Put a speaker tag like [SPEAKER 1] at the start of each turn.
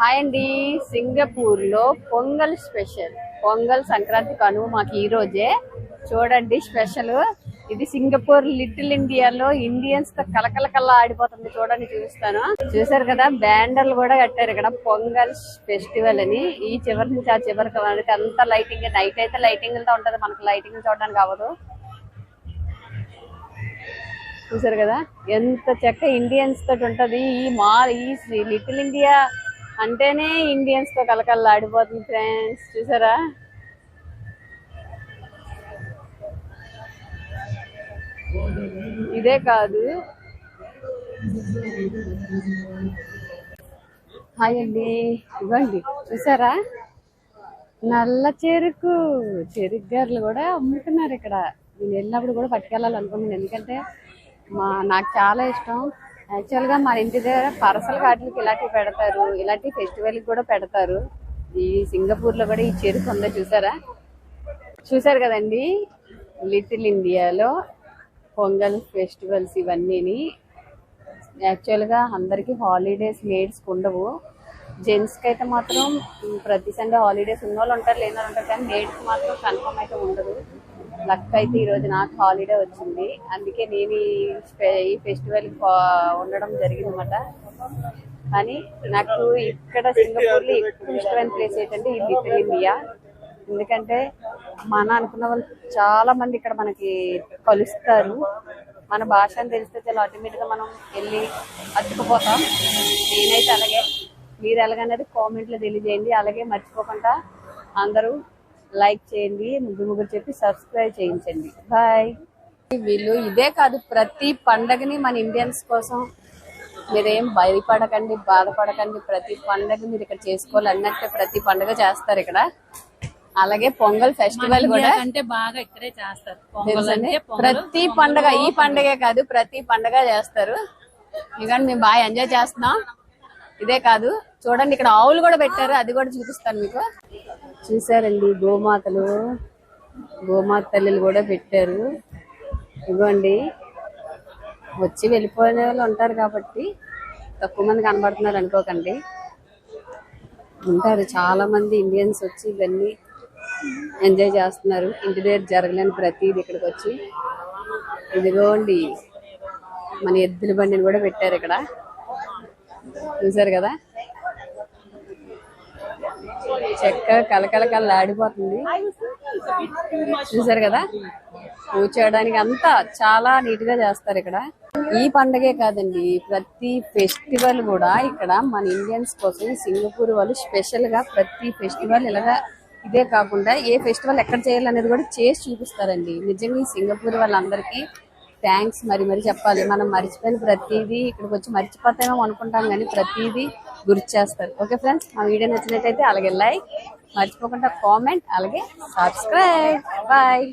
[SPEAKER 1] Hi అండి. సింగపూర్లో Pongal special. Pongal Sankranti Kanuma మాకు ఈ రోజే. చూడండి స్పెషల్. ఇది సింగపూర్ లిటిల్ ఇండియాలో ఇండియన్స్తో కలకలకల్లా ఆడిపోతుంది. చూడండి చూపిస్తాను. చూసారు కదా బ్యాండర్లు కూడా కట్టారు ఇక్కడ. పొంగల్ ఫెస్టివల్ అని. ఈ చివరి నుంచి ఆ చివరికి వరకు అంతా లైటింగ్. నైట్ అయితే లైటింగ్తో ఉంటది. మనకు లైటింగ్ చూడడానికి అవ్వదు. చూసారు కదా ఎంత చక్క ఇండియన్స్ తోటి ఉంటది. ఈ మా ఈ లిటిల్ ఇండియా అంటేనే ఇండియన్స్తో కలకల్లా ఆడిపోతుంది ఫ్రెండ్స్ చూసారా? ఇదే కాదు. హాయ్ అండి. ఇవ్వండి చూసారా? నల్ల చెరుకు. చెరుకు గారులు కూడా అమ్ముతున్నారు ఇక్కడ. నేను వెళ్ళినప్పుడు కూడా పట్టుకెళ్ళాలి అనుకున్నాను ఎందుకంటే మా నాకు చాలా ఇష్టం. యాక్చువల్గా మా ఇంటి దగ్గర పరసల కాట్లకి ఇలాంటివి పెడతారు. ఇలాంటి ఫెస్టివల్కి కూడా పెడతారు. ఈ సింగపూర్లో కూడా ఈ చెరుకు ఉందో చూసారా? చూసారు కదండి? లిటిల్ ఇండియాలో పొంగల్ ఫెస్టివల్స్ ఇవన్నీని. యాక్చువల్గా అందరికీ హాలిడేస్ లేడీస్కి ఉండవు. జెంట్స్కి అయితే మాత్రం ప్రతి సండే హాలిడేస్ ఉన్న వాళ్ళు ఉంటారు లేని వాళ్ళు ఉంటారు కానీ లేడీస్కి మాత్రం కన్ఫర్మ్ అయితే ఉండదు. లక్ అయితే ఈరోజు నాకు హాలిడే వచ్చింది. అందుకే నేను ఈ ఈ ఫెస్టివల్ ఉండడం జరిగిందన్నమాట. కానీ నాకు ఇక్కడ సింగపూర్లో ఎక్కువ ఇష్టమైన ప్లేస్ ఏంటంటే ఈ లిటిల్ ఇండియా ఎందుకంటే మన అనుకున్న వాళ్ళు చాలా మంది ఇక్కడ మనకి కలుస్తారు. మన భాషను తెలిస్తే చాలా ఆటోమేటిక్గా మనం వెళ్ళి అతుకుపోతాం. నేనైతే అలాగే మీరు ఎలాగనేది కామెంట్లో తెలియజేయండి. అలాగే మర్చిపోకుండా అందరూ లైక్ చేయండి ముగ్గురు ముగ్గురు చెప్పి సబ్స్క్రైబ్ చేయించండి. బాయ్. వీళ్ళు ఇదే కాదు ప్రతి పండగని మన ఇండియన్స్ కోసం మీరేం భయపడకండి బాధపడకండి. ప్రతి పండగ మీరు ఇక్కడ చేసుకోవాలి అన్నట్టే ప్రతి పండగ చేస్తారు ఇక్కడ. అలాగే పొంగల్ ఫెస్టివల్ కూడా.
[SPEAKER 2] అంటే బాగా ఇక్కడే చేస్తారు.
[SPEAKER 1] ప్రతి పండగ ఈ పండగే కాదు ప్రతి పండగ చేస్తారు. ఇదిగోండి మేము బాగా ఎంజాయ్ చేస్తున్నాం. ఇదే కాదు. చూడండి ఇక్కడ ఆవులు కూడా పెట్టారు. అది కూడా చూపిస్తాను మీకు. చూసారండి గోమాతలు. గోమాత తల్లిలు కూడా పెట్టారు. ఇవ్వండి. వచ్చి వెళ్ళిపోయిన వాళ్ళు ఉంటారు కాబట్టి తక్కువ మంది కనబడుతున్నారు అనుకోకండి. ఉంటారు. చాలా మంది ఇండియన్స్ వచ్చి ఇవన్నీ ఎంజాయ్ చేస్తున్నారు. ఇంటి దగ్గర జరగలేని ప్రతిది ఇక్కడికి వచ్చి. ఇదిగోండి మన ఎద్దుల బండిని కూడా పెట్టారు ఇక్కడ. చూసారు కదా? చెక్క కలకల కల ఆడిపోతుంది. చూసారు కదా? కూర్చోడానికి అంతా చాలా నీట్గా చేస్తారు ఇక్కడ. ఈ పండగే కాదండి ప్రతి ఫెస్టివల్ కూడా ఇక్కడ మన ఇండియన్స్ కోసం సింగపూర్ వాళ్ళు స్పెషల్గా ప్రతి ఫెస్టివల్ ఇలాగా ఇదే కాకుండా ఏ ఫెస్టివల్ ఎక్కడ చేయాలనేది కూడా చేసి చూపిస్తారండి. నిజంగా ఈ సింగపూర్ వాళ్ళందరికీ థ్యాంక్స్ మరి మరి చెప్పాలి. మనం మర్చిపోయిన ప్రతిదీ ఇక్కడికి వచ్చి మర్చిపోతామేమో అనుకుంటాం కానీ ప్రతిదీ గుర్తు చేస్తారు. ఓకే ఫ్రెండ్స్ మా వీడియో నచ్చినట్టయితే అలాగే లైక్ మర్చిపోకుండా కామెంట్ అలాగే సబ్స్క్రైబ్. బాయ్.